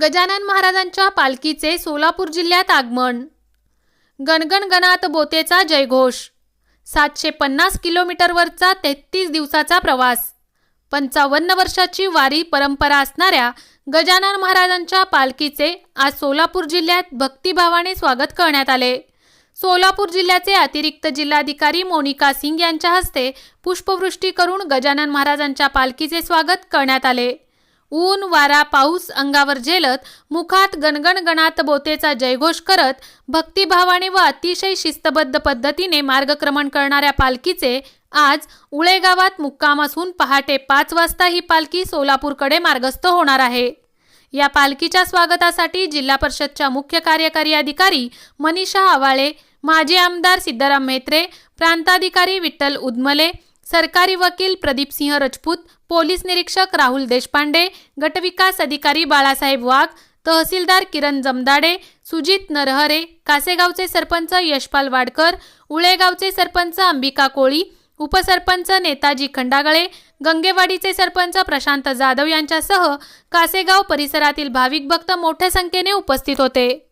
गजानन महाराजांच्या पालखीचे सोलापूर जिल्ह्यात आगमन. गणगणगणात बोतेचा जयघोष. सातशे पन्नास किलोमीटरवरचा तेहतीस दिवसाचा प्रवास. पंचावन्न वर्षाची वारी परंपरा असणाऱ्या गजानन महाराजांच्या पालखीचे आज सोलापूर जिल्ह्यात भक्तिभावाने स्वागत करण्यात आले. सोलापूर जिल्ह्याचे अतिरिक्त जिल्हाधिकारी मोनिका सिंग यांच्या हस्ते पुष्पवृष्टी करून गजानन महाराजांच्या पालखीचे स्वागत करण्यात आले. ऊन वारा पाऊस अंगावर झेलत मुखात गणगण गणात बोतेचा जयघोष करत भक्तिभावाने व अतिशय शिस्तबद्ध पद्धतीने मार्गक्रमण करणाऱ्या पालखीचे आज उळे गावात मुक्काम असून पहाटे पाच वाजता ही पालखी सोलापूरकडे मार्गस्थ होणार आहे. या पालखीच्या स्वागतासाठी जिल्हा परिषदच्या मुख्य कार्यकारी अधिकारी मनीषा आवाळे माजी आमदार सिद्धाराम मेत्रे प्रांताधिकारी विठ्ठल उदमले सरकारी वकील प्रदीपसिंह राजपूत पोलीस निरीक्षक राहुल देशपांडे गटविकास अधिकारी बाळासाहेब वाघ तहसीलदार किरण जमदाडे सुजित नरहरे कासेगावचे सरपंच यशपाल वाडकर उळेगावचे सरपंच अंबिका कोळी उपसरपंच नेताजी खंडागळे गंगेवाडीचे सरपंच प्रशांत जाधव यांच्यासह कासेगाव परिसरातील भाविक भक्त मोठ्या संख्येने उपस्थित होते.